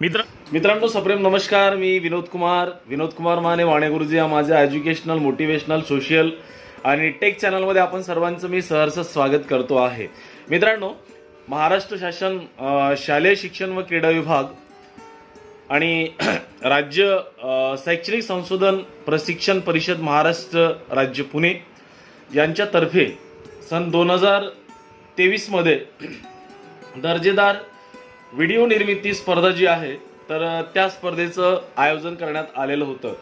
मित्र मित्रांनो सप्रेम नमस्कार. मी विनोद कुमार. विनोद कुमार माने वाणे गुरुजी या माझ्या एज्युकेशनल मोटिवेशनल सोशल आणि टेक चॅनलमध्ये आपण सर्वांचं मी सहर्ष स्वागत करतो आहे. मित्रांनो महाराष्ट्र शासन शालेय शिक्षण व क्रीडा विभाग आणि राज्य शैक्षणिक संशोधन प्रशिक्षण परिषद महाराष्ट्र राज्य पुणे यांच्यातर्फे सन दोन हजार तेवीसमध्ये दर्जेदार व्हिडिओ निर्मिती स्पर्धा जी आहे तर त्या स्पर्धेचं आयोजन करण्यात आलेलं होतं.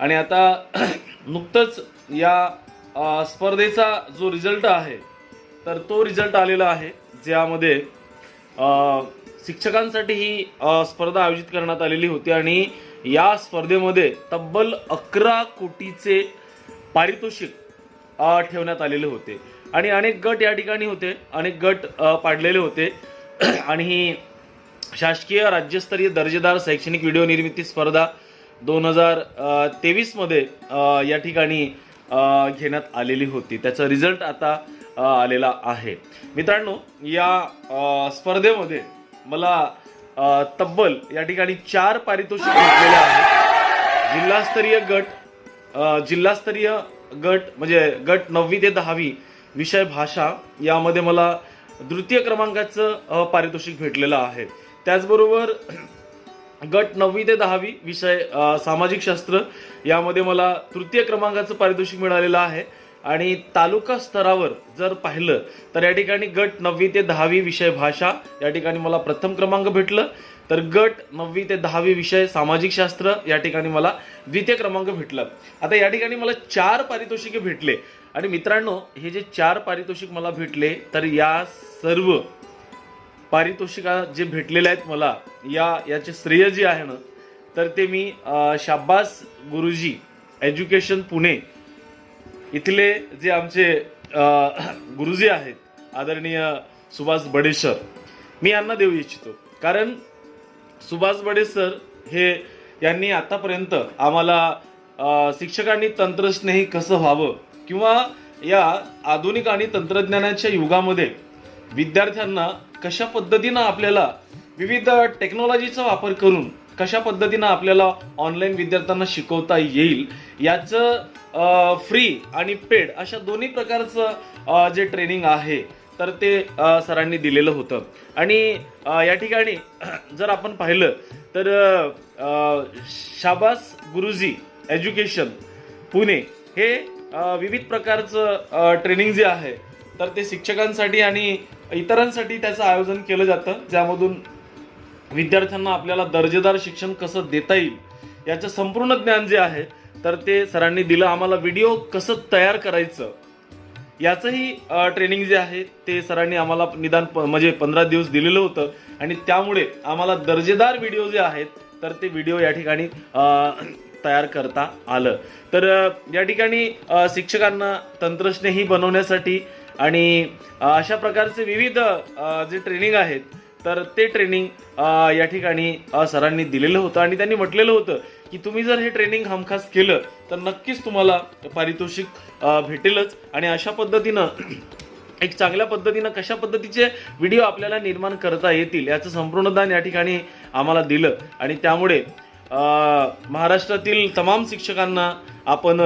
आणि आता नुकतंच या स्पर्धेचा जो रिझल्ट आहे तर तो रिझल्ट आलेला आहे ज्यामध्ये शिक्षकांसाठी ही स्पर्धा आयोजित करण्यात आलेली होती. आणि या स्पर्धेमध्ये तब्बल अकरा कोटीचे पारितोषिक ठेवण्यात आलेले होते. आणि अनेक गट या ठिकाणी होते अनेक गट पाडलेले होते. आणि शासकीय राज्यस्तरीय दर्जेदार शैक्षणिक व्हिडिओ निर्मिती स्पर्धा दोन हजार तेवीसमध्ये या ठिकाणी घेण्यात आलेली होती. त्याचा रिझल्ट आता आलेला आहे. मित्रांनो या स्पर्धेमध्ये मला तब्बल या ठिकाणी चार पारितोषिक भेटलेले आहेत. जिल्हास्तरीय गट जिल्हास्तरीय गट म्हणजे गट नववी ते दहावी विषय भाषा यामध्ये मला तृतीय क्रमांकाचं पारितोषिक भेटलेलं आहे. त्याचबरोबर गट नववी ते दहावी विषय सामाजिक शास्त्र यामध्ये मला तृतीय क्रमांकाचं पारितोषिक मिळालेलं आहे. आणि तालुका स्तरावर जर पाहिलं तर या ठिकाणी गट नववी ते दहावी विषय भाषा या ठिकाणी मला प्रथम क्रमांक भेटलं. तर गट नववी ते दहावी विषय सामाजिक शास्त्र या ठिकाणी मला द्वितीय क्रमांक भेटलं. आता या ठिकाणी मला चार पारितोषिके भेटले. आणि मित्रांनो हे जे चार पारितोषिक मला भेटले तर या सर्व पारितोषिका जे भेटलेले आहेत मला या याचे श्रेय जे आहे ना तर ते मी शाब्बास गुरुजी एज्युकेशन पुणे इथले जे आमचे गुरुजी आहेत आदरणीय सुभाष बडेसर मी यांना देऊ इच्छितो. कारण सुभाष बडेसर हे यांनी आतापर्यंत आम्हाला शिक्षकांनी तंत्रस्नेही कसं व्हावं किंवा या आधुनिक आणि तंत्रज्ञानाच्या युगामध्ये विद्यार्थ्यांना कशा पद्धतीनं आपल्याला विविध टेक्नॉलॉजीचा वापर करून कशा पद्धतीनं आपल्याला ऑनलाईन विद्यार्थ्यांना शिकवता येईल याचं फ्री आणि पेड अशा दोन्ही प्रकारचं जे ट्रेनिंग आहे तर ते सरांनी दिलेलं होतं. आणि या ठिकाणी जर आपण पाहिलं तर शाबास गुरुजी एज्युकेशन पुणे हे विविध प्रकारचं ट्रेनिंग जे आहे तर ते शिक्षकांसाठी आणि इतरांसाठी त्याचं आयोजन केलं जातं ज्यामधून विद्यार्थ्यांना आपल्याला दर्जेदार शिक्षण कसं देता येईल याचं संपूर्ण ज्ञान जे आहे तर ते सरांनी दिलं. आम्हाला व्हिडिओ कसं तयार करायचं याचंही ट्रेनिंग जे आहे ते सरांनी आम्हाला निदान प- म्हणजे पंधरा दिवस दिलेलं होतं. आणि त्यामुळे आम्हाला दर्जेदार व्हिडिओ जे आहेत तर ते व्हिडिओ या ठिकाणी तयार करता आलं. तर या ठिकाणी शिक्षकांना तंत्रज्ञही बनवण्यासाठी आणि अशा प्रकारचे विविध जे ट्रेनिंग आहेत तर ते ट्रेनिंग या ठिकाणी सरांनी दिलेलं होतं आणि त्यांनी म्हटलेलं होतं की तुम्ही जर हे ट्रेनिंग हमखास केलं तर नक्कीच तुम्हाला पारितोषिक भेटेलच. आणि अशा पद्धतीनं एक चांगल्या पद्धतीनं कशा पद्धतीचे व्हिडिओ आपल्याला निर्माण करता येतील याचं संपूर्ण दान या ठिकाणी आम्हाला दिलं. आणि त्यामुळे महाराष्ट्रातील तमाम शिक्षकांना आपण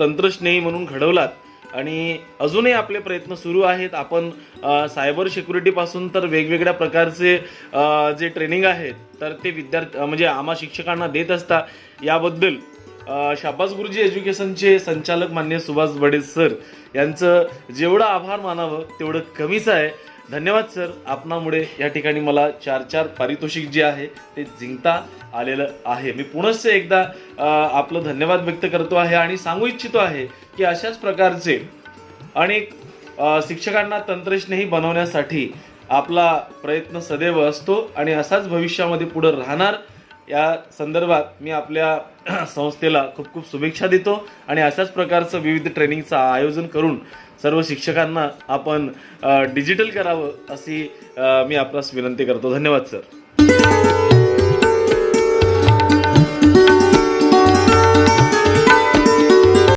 तंत्रस्नेही म्हणून घडवलात. आणि अजूनही आपले प्रयत्न सुरू आहेत. आपण सायबर सिक्युरिटीपासून तर वेगवेगळ्या प्रकारचे जे ट्रेनिंग आहेत तर ते विद्यार्थी म्हणजे आम्हा शिक्षकांना देत असता याबद्दल शाबास गुरुजी एज्युकेशनचे संचालक मान्य सुभाष बडे सर यांचं जेवढं आभार मानावं तेवढं कमीच आहे. धन्यवाद सर. आपणामुळे या ठिकाणी मला चार चार पारितोषिक जे आहे ते जिंकता आलेलं आहे. मी पुनश्च एकदा आपलं धन्यवाद व्यक्त करतो आहे आणि सांगू इच्छितो आहे की अशाच प्रकारचे अनेक शिक्षकांना तंत्रज्ञही बनवण्यासाठी आपला प्रयत्न सदैव असतो आणि असाच भविष्यामध्ये पुढं राहणार या संदर्भात मी आपल्या संस्थेला खूप खूप शुभेच्छा देतो आणि अशाच प्रकारचं विविध ट्रेनिंगचं आयोजन करून सर्व शिक्षकांना आपण डिजिटल करावं अशी मी आपणास विनंती करतो. धन्यवाद सर.